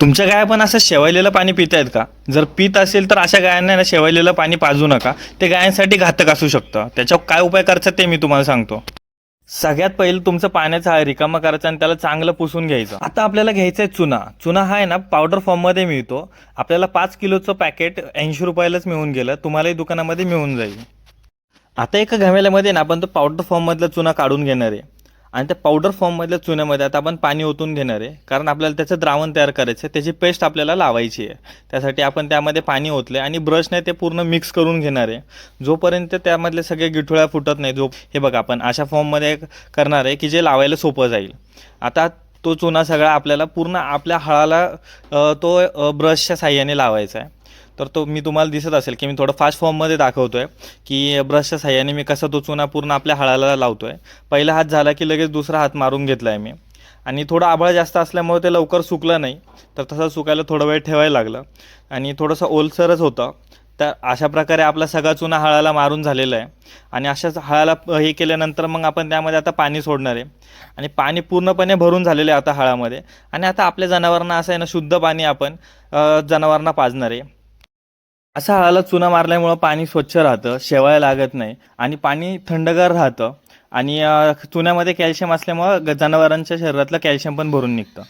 तुमच्या गाया पण असं शेवायलेलं पाणी पित आहेत का? जर पित असेल तर अशा गायांना ना शेवायलेलं पाणी पाजू नका. ते गायांसाठी घातक असू शकतं. त्याच्यावर काय उपाय करायचा ते मी तुम्हाला सांगतो. सगळ्यात पहिलं तुमचं पाण्याचा हा रिकामा करायचा आणि त्याला चांगलं पुसून घ्यायचं. आता आपल्याला घ्यायचं आहे चुना. चुना हा आहे ना पावडर फॉर्ममध्ये मिळतो. आपल्याला पाच किलोचं पॅकेट ऐंशी रुपयालाच मिळून गेलं. तुम्हालाही दुकानामध्ये मिळून जाईल. आता एका घमेल्यामध्ये ना आपण तो पावडर फॉर्ममधला चुना काढून घेणार आहे. आणि त्या पावडर फॉर्ममधल्या चुन्यामध्ये आता आपण पाणी ओतून घेणार आहे. कारण आपल्याला त्याचं द्रावण तयार करायचं आहे. त्याची पेस्ट आपल्याला लावायची आहे. त्यासाठी आपण त्यामध्ये पाणी ओतले आणि ब्रशने ते पूर्ण मिक्स करून घेणार आहे. जोपर्यंत त्यामधले सगळे गिठुळ्या फुटत नाही जो हे बघा आपण अशा फॉर्ममध्ये करणार आहे की जे लावायला सोपं जाईल. आता तो चुना सगळा आपल्याला पूर्ण आपल्या हळाला तो ब्रशच्या साह्याने लावायचा आहे. तर तो मी तुम्हाला दिसत असेल की मी थोडं फास्ट फॉर्ममध्ये दाखवतो आहे की ब्रशच्या साह्याने मी कसा तो चुना पूर्ण आपल्या हळाला आहे पहिला हात झाला की लगेच दुसरा हात मारून घेतला आहे मी. आणि थोडं आभाळ जास्त असल्यामुळे ते लवकर सुकलं नाही. तर तसं सुकायला थोडा वेळ ठेवायला लागलं. आणि थोडंसं ओलसरच होतं. तर अशा प्रकारे आपला सगळा चुना हळाला मारून झालेला आहे. आणि अशाच हळाला हे केल्यानंतर मग आपण त्यामध्ये आता पाणी सोडणार आहे. आणि पाणी पूर्णपणे भरून झालेलं आहे आता हळामध्ये आणि आता आपल्या जनावरांना असं आहे ना शुद्ध पाणी आपण जनावरांना पाजणार आहे. असा हळाला चुना मारल्यामुळं पाणी स्वच्छ राहतं शेवायला लागत नाही आणि पाणी थंडगार राहतं. आणि चुन्यामध्ये कॅल्शियम असल्यामुळं ग- जनावरांच्या शरीरातलं कॅल्शियम पण भरून निघतं.